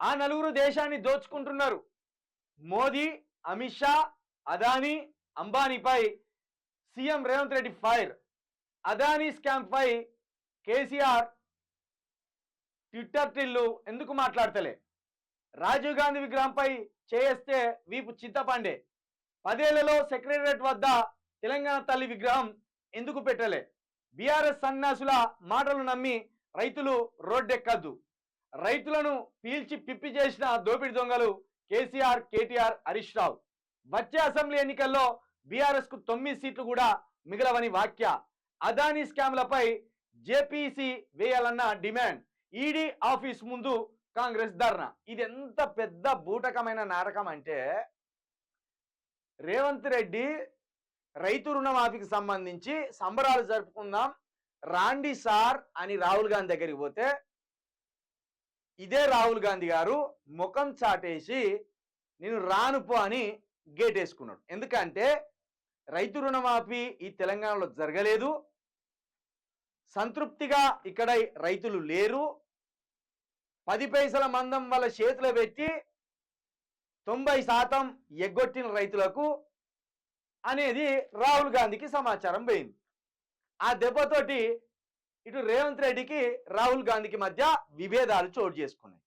ఆ నలుగురు దేశాన్ని దోచుకుంటున్నారు. Modi Amit Shah Adani అంబానీపై CM Revanth Reddy fire. Adani scam పై కేసీఆర్ ట్విట్టర్ టిల్లు ఎందుకు మాట్లాడతలే? రాజీవ్ గాంధీ విగ్రహంపై చేస్తే వీపు చింతపాండే. పదేళ్ళలో సెక్రటరేట్ వద్ద తెలంగాణ తల్లి విగ్రహం ఎందుకు పెట్టలే? బీఆర్ఎస్ సన్యాసుల మాటలు నమ్మి రైతులు రోడ్డెక్కద్దు. రైతులను పీల్చి పిప్పి చేసిన దోపిడి దొంగలు కేసీఆర్ కేటీఆర్ హరీష్ రావు. వచ్చే అసెంబ్లీ ఎన్నికల్లో బీఆర్ఎస్కు తొమ్మిది సీట్లు కూడా మిగలవని వాక్య. అదానీ స్కామ్లపై జేపీసీ వేయాలన్న డిమాండ్. ఈడీ ఆఫీస్ ముందు కాంగ్రెస్ ధర్నా. ఇది ఎంత పెద్ద బూటకమైన నాటకం అంటే రేవంత్ రెడ్డి రైతు రుణమాఫీకి సంబంధించి సంబరాలు జరుపుకుందాం రాండి సార్ అని రాహుల్ గాంధీ దగ్గరికి పోతే ఇదే రాహుల్ గాంధీ గారు ముఖం చాటేసి నేను రానుపో అని గేట్ వేసుకున్నాడు ఎందుకంటే రైతు రుణమాఫీ ఈ తెలంగాణలో జరగలేదు. సంతృప్తిగా ఇక్కడ రైతులు లేరు. పది పైసల మందం వాళ్ళ చేతిలో పెట్టి తొంభై శాతం ఎగ్గొట్టిన రైతులకు అనేది రాహుల్ గాంధీకి సమాచారం పోయింది. ఆ దెబ్బతోటి ఇటు రేవంత్ రెడ్డికి రాహుల్ గాంధీకి మధ్య విభేదాలు చోటు చేసుకున్నాయి.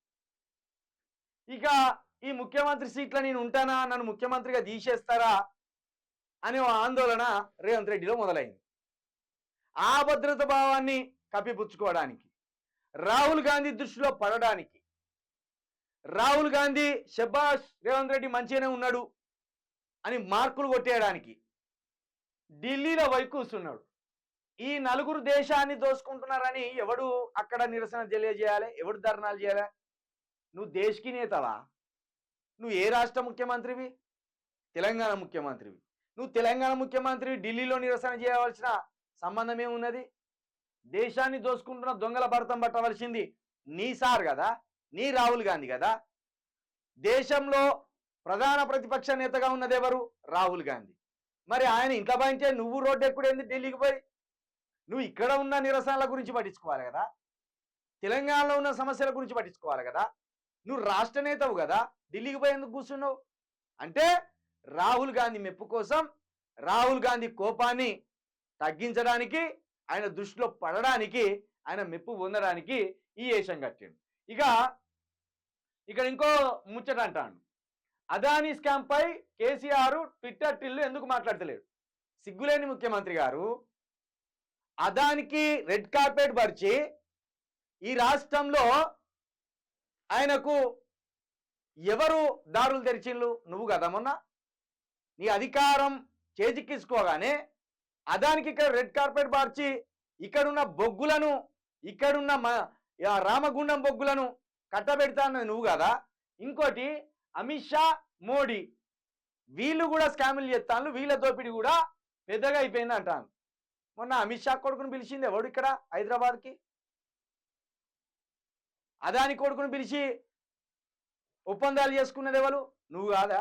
ఇక ఈ ముఖ్యమంత్రి సీట్లో నేను ఉంటానా నన్ను ముఖ్యమంత్రిగా తీసేస్తారా అనే ఓ ఆందోళన రేవంత్ రెడ్డిలో మొదలైంది. ఆ భద్రత భావాన్ని కప్పిపుచ్చుకోవడానికి రాహుల్ గాంధీ దృష్టిలో పడడానికి రాహుల్ గాంధీ షబ్బాష్ రేవంత్ రెడ్డి మంచిగానే ఉన్నాడు అని మార్కులు కొట్టేయడానికి ఢిల్లీలో పోయి కూర్చున్నాడు ఈ నలుగురు దేశాన్ని దోసుకుంటున్నారని ఎవడు అక్కడ నిరసన తెలియజేయాలి? ఎవడు ధర్నాలు చేయాలి? నువ్వు దేశకి నేతవా? నువ్వు ఏ రాష్ట్ర ముఖ్యమంత్రివి? తెలంగాణ ముఖ్యమంత్రివి. నువ్వు తెలంగాణ ముఖ్యమంత్రి ఢిల్లీలో నిరసన చేయవలసిన సంబంధం ఏమున్నది? దేశాన్ని దోసుకుంటున్న దొంగల భరతం పట్టవలసింది నీ సార్ కదా? నీ రాహుల్ గాంధీ కదా? దేశంలో ప్రధాన ప్రతిపక్ష నేతగా ఉన్నది ఎవరు? రాహుల్ గాంధీ. మరి ఆయన ఇంట్లో బాయించే నువ్వు రోడ్డు ఎక్కుడేంది? ఢిల్లీకి పోయి నువ్వు ఇక్కడ ఉన్న నిరసనల గురించి పట్టించుకోవాలి కదా? తెలంగాణలో ఉన్న సమస్యల గురించి పట్టించుకోవాలి కదా? నువ్వు రాష్ట్ర నేతవు కదా? ఢిల్లీకి పోయి ఎందుకు కూర్చున్నావు? అంటే రాహుల్ గాంధీ మెప్పు కోసం రాహుల్ గాంధీ కోపాన్ని తగ్గించడానికి ఆయన దృష్టిలో పడడానికి ఆయన మెప్పు పొందడానికి ఈ వేషం కట్టిండు. ఇక ఇక్కడ ఇంకో ముచ్చట అంటాను అదానీ స్కామ్ పై కేసీఆర్ ట్విట్టర్ టిల్లు ఎందుకు మాట్లాడతలేడు? సిగ్గులేని ముఖ్యమంత్రి గారు అదానికి రెడ్ కార్పెట్ పరిచి ఈ రాష్ట్రంలో ఆయనకు ఎవరు దారులు తెరిచిళ్ళు నువ్వు కదా మొన్న? నీ అధికారం చేజిక్కించుకోగానే అదానికి ఇక్కడ రెడ్ కార్పెట్ పార్చి ఇక్కడున్న బొగ్గులను ఇక్కడున్న రామగుండం బొగ్గులను కట్టబెడతానని నువ్వు కదా? ఇంకోటి అమిత్ షా మోడీ వీళ్ళు కూడా స్కాములు చేస్తాను వీళ్ళ దోపిడీ కూడా పెద్దగా అయిపోయింది అంటాను మొన్న అమిత్ షా కొడుకుని పిలిచింది ఎవడు ఇక్కడ? హైదరాబాద్కి? అదాని కొడుకుని పిలిచి ఒప్పందాలు చేసుకున్నది ఎవరు? నువ్వు కాదా?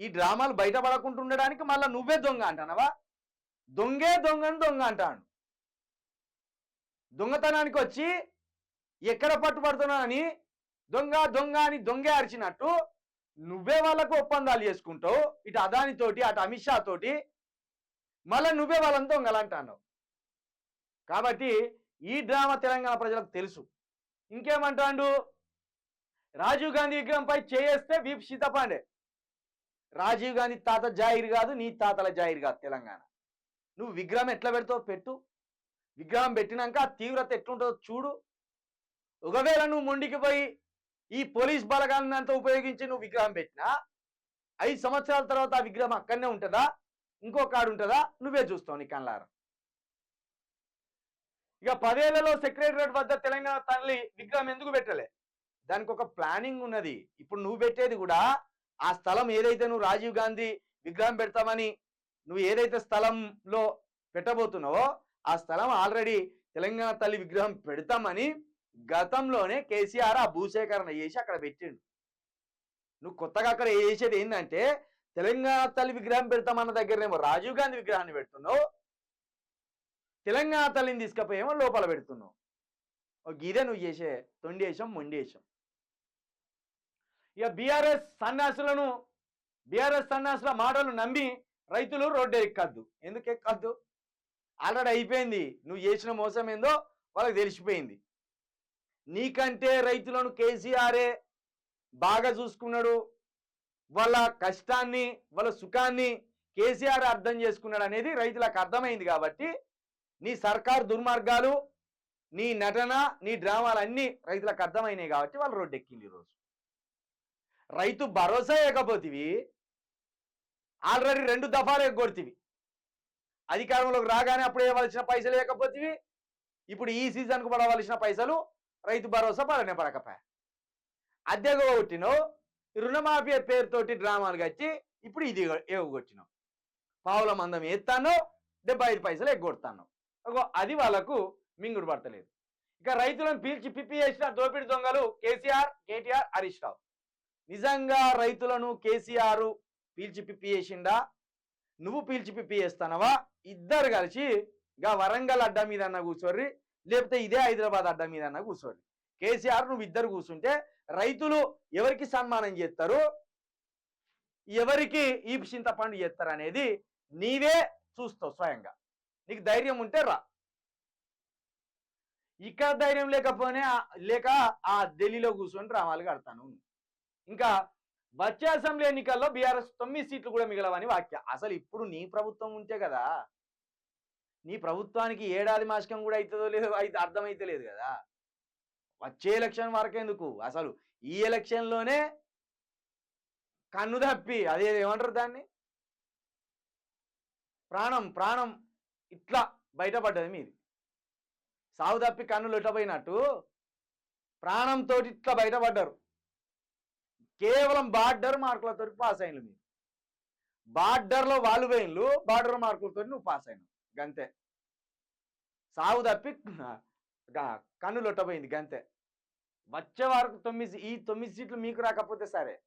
ఈ డ్రామాలు బయటపడకుంటుండడానికి మళ్ళీ నువ్వే దొంగ అంటానవా? దొంగే దొంగని దొంగ అంటాను దొంగతనానికి వచ్చి ఎక్కడ పట్టుబడుతున్నానని దొంగ దొంగ అని దొంగే అరిచినట్టు నువ్వే వాళ్ళకు ఒప్పందాలు చేసుకుంటావు. ఇటు అదానితోటి అటు అమిత్ షా తోటి మళ్ళీ నువ్వే వాళ్ళని దొంగలు అంటాను కాబట్టి ఈ డ్రామా తెలంగాణ ప్రజలకు తెలుసు. ఇంకేమంటాడు? రాజీవ్ గాంధీ విగ్రహంపై చేయేస్తే వీపు సీతపాండే. రాజీవ్ గాంధీ తాత జాయిర్ కాదు నీ తాతల జాయిర్ కాదు తెలంగాణ. నువ్వు విగ్రహం ఎట్లా పెడతావు పెట్టు. విగ్రహం పెట్టినాక ఆ తీవ్రత ఎట్లుంటుందో చూడు. ఒకవేళ నువ్వు మొండికి పోయి ఈ పోలీస్ బలగాలంతా ఉపయోగించి నువ్వు విగ్రహం పెట్టినా ఐదు సంవత్సరాల తర్వాత ఆ విగ్రహం అక్కడనే ఉంటుందా? ఇంకో కాడు ఉంటుందా నువ్వే చూస్తావు నీ కళ్ళారా. ఇక పదేళ్ళలో సెక్రటరేట్ వద్ద తెలంగాణ తల్లి విగ్రహం ఎందుకు పెట్టలే? దానికి ఒక ప్లానింగ్ ఉన్నది. ఇప్పుడు నువ్వు పెట్టేది కూడా ఆ స్థలం ఏదైతే నువ్వు రాజీవ్ గాంధీ విగ్రహం పెడతామని నువ్వు ఏదైతే స్థలంలో పెట్టబోతున్నావో ఆ స్థలం ఆల్రెడీ తెలంగాణ తల్లి విగ్రహం పెడతామని గతంలోనే కేసీఆర్ ఆ భూసేకరణ చేసి అక్కడ పెట్టిండు. నువ్వు కొత్తగా అక్కడ చేసేది ఏంటంటే తెలంగాణ తల్లి విగ్రహం పెడతామన్న దగ్గరనేమో రాజీవ్ గాంధీ విగ్రహాన్ని పెడుతున్నావు. తెలంగాణ తల్లిని తీసుకపోయేమో లోపల పెడుతున్నావు. ఓ గీదే నువ్వు చేసే తొండేశం మొండేశం. ఇక బీఆర్ఎస్ సన్యాసులను బీఆర్ఎస్ సన్యాసుల మాటలు నమ్మి రైతులు రోడ్డు ఎక్కద్దు. ఎందుకు ఎక్కద్దు? ఆల్రెడీ అయిపోయింది. నువ్వు చేసిన మోసం ఏందో వాళ్ళకి తెలిసిపోయింది. నీకంటే రైతులను కేసీఆరే బాగా చూసుకున్నాడు. వాళ్ళ కష్టాన్ని వాళ్ళ సుఖాన్ని కేసీఆర్ అర్థం చేసుకున్నాడు అనేది రైతులకు అర్థమైంది కాబట్టి నీ సర్కార్ దుర్మార్గాలు నీ నటన నీ డ్రామాలన్నీ రైతులకు అర్థమైనాయి కాబట్టి వాళ్ళు రోడ్డు ఎక్కింది ఈరోజు. రైతు భరోసా ఇవ్వకపోతేవి ఆల్రెడీ రెండు దఫాలు ఎగ్గొడితివి. అధికారంలోకి రాగానే అప్పుడు ఇవ్వాల్సిన పైసలు ఇవ్వకపోతేవి ఇప్పుడు ఈ సీజన్కు పడవలసిన పైసలు రైతు భరోసా పడనే పడకపోయా. అద్దెగా కొట్టినావు రుణమాఫీ పేరుతోటి డ్రామాలు గచ్చి ఇప్పుడు ఇది ఎగొట్టినావు పావుల మందం ఎత్తాను డెబ్బై ఐదు పైసలు ఎగ్గొడతాను. అది వాళ్ళకు మింగుడు పడతలేదు. ఇక రైతులను పీల్చి పిప్పి చేసిన దోపిడి దొంగలు కేసీఆర్ కేటీఆర్ హరీష్ రావు. నిజంగా రైతులను కేసీఆర్ పీల్చి పిప్పి చేసిండా? నువ్వు పీల్చి పిప్పి చేస్తానవా? ఇద్దరు కలిసి గా వరంగల్ అడ్డా మీద అన్న కూర్చోర్రి లేకపోతే ఇదే హైదరాబాద్ అడ్డా మీద అన్న కూర్చోర్రి కేసీఆర్ నువ్వు ఇద్దరు కూర్చుంటే రైతులు ఎవరికి సన్మానం చేస్తారు? ఎవరికి ఈ చింతపండు చేస్తారు అనేది నీవే చూస్తావు స్వయంగా. నీకు ధైర్యం ఉంటే రా. ఇక్కడ ధైర్యం లేకపోనే లేక ఆ ఢిల్లీలో కూర్చొని రామాలు కడతాను. ఇంకా వచ్చే అసెంబ్లీ ఎన్నికల్లో బీఆర్ఎస్ తొమ్మిది సీట్లు కూడా మిగలవని వాక్య. అసలు ఇప్పుడు నీ ప్రభుత్వం ఉంటే కదా నీ ప్రభుత్వానికి ఏడాది మాసికం కూడా అవుతుందో లేదో అయితే అర్థమైతే లేదు కదా. వచ్చే ఎలక్షన్ వరకెందుకు? అసలు ఈ ఎలక్షన్లోనే కన్ను తప్పి అదే ఏమంటారు దాన్ని? ప్రాణం ప్రాణం ఇట్లా బయటపడ్డది మీది. సాగు తప్పి కన్నులు ఇట్టపోయినట్టు ప్రాణంతో ఇట్లా బయటపడ్డారు. కేవలం బార్డర్ మార్కులతో పాస్ అయినలు మీరు. బార్డర్లో వాళ్ళు పోయిన్లు బార్డర్ మార్కులతో నువ్వు పాస్ అయినావు. గంతే. సాగు తప్పి గా- కన్నులు గంతే. వచ్చే వరకు తొమ్మిది ఈ తొమ్మిది సీట్లు మీకు రాకపోతే సరే.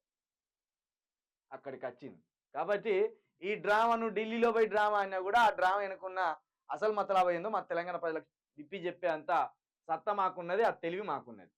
అక్కడికి వచ్చింది కాబట్టి ఈ డ్రామాను ఢిల్లీలో పోయి డ్రామా అయినా కూడా ఆ డ్రామా వెనుకున్న అసలు మతలాభ ఏందో మా తెలంగాణ ప్రజలకు తిప్పి చెప్పే అంత సత్తా మాకున్నది ఆ తెలివి మాకున్నది.